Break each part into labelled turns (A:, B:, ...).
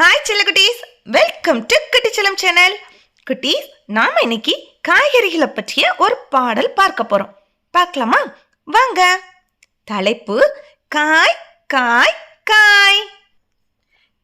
A: Hi செல்ல குட்டீஸ். Welcome to குட்டிச்சலம் channel குட்டீஸ் நாம் இன்னைக்கு காய்கறிகளை பற்றிய ஒரு பாடல் பார்க்க போகிறோம் பார்க்கலாமா? வாங்க. தலைப்பு காய் காய் காய்.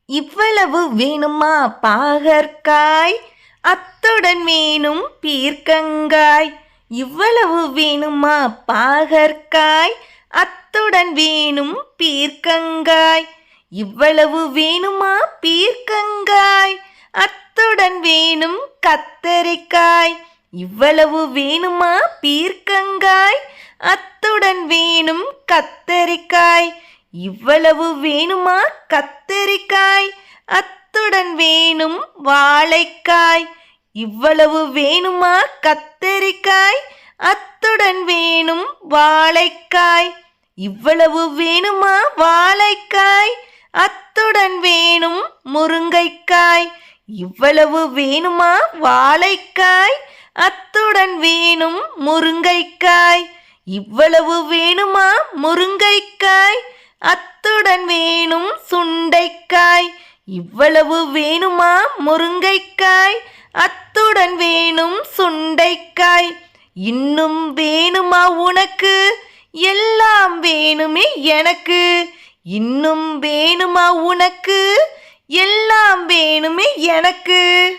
A: இவ்வளவு வேணுமா பாகற்காய்? அத்துடன் வேணும் பீர்க்கங்காய். இவ்வளவு வேணுமா பாகற்காய்? அத்துடன் வேணும் பீர்க்கங்காய். இவ்வளவு வேணுமா பீர்க்கங்காய்? அத்துடன் வேணும் கத்தரிக்காய். இவ்வளவு வேணுமா பீர்க்கங்காய்? அத்துடன் வேணும் கத்தரிக்காய். இவ்வளவு வேணுமா கத்தரிக்காய்? அத்துடன் வேணும் வாழைக்காய். இவ்வளவு வேணுமா கத்தரிக்காய்? அத்துடன் வேணும் வாழைக்காய். இவ்வளவு வேணுமா வாழைக்காய்? அத்துடன் வேணும் முருங்கைக்காய். இவ்வளவு வேணுமா வாழைக்காய்? அத்துடன் வேணும் முருங்கைக்காய். இவ்வளவு வேணுமா முருங்கைக்காய்? அத்துடன் வேணும் சுண்டைக்காய். இவ்வளவு வேணுமா முருங்கைக்காய்? அத்துடன் வேணும் சுண்டைக்காய். இன்னும் வேணுமா உனக்கு? எல்லாம் வேணுமே எனக்கு. இன்னும் வேணுமா உனக்கு? எல்லாம் வேணுமே எனக்கு.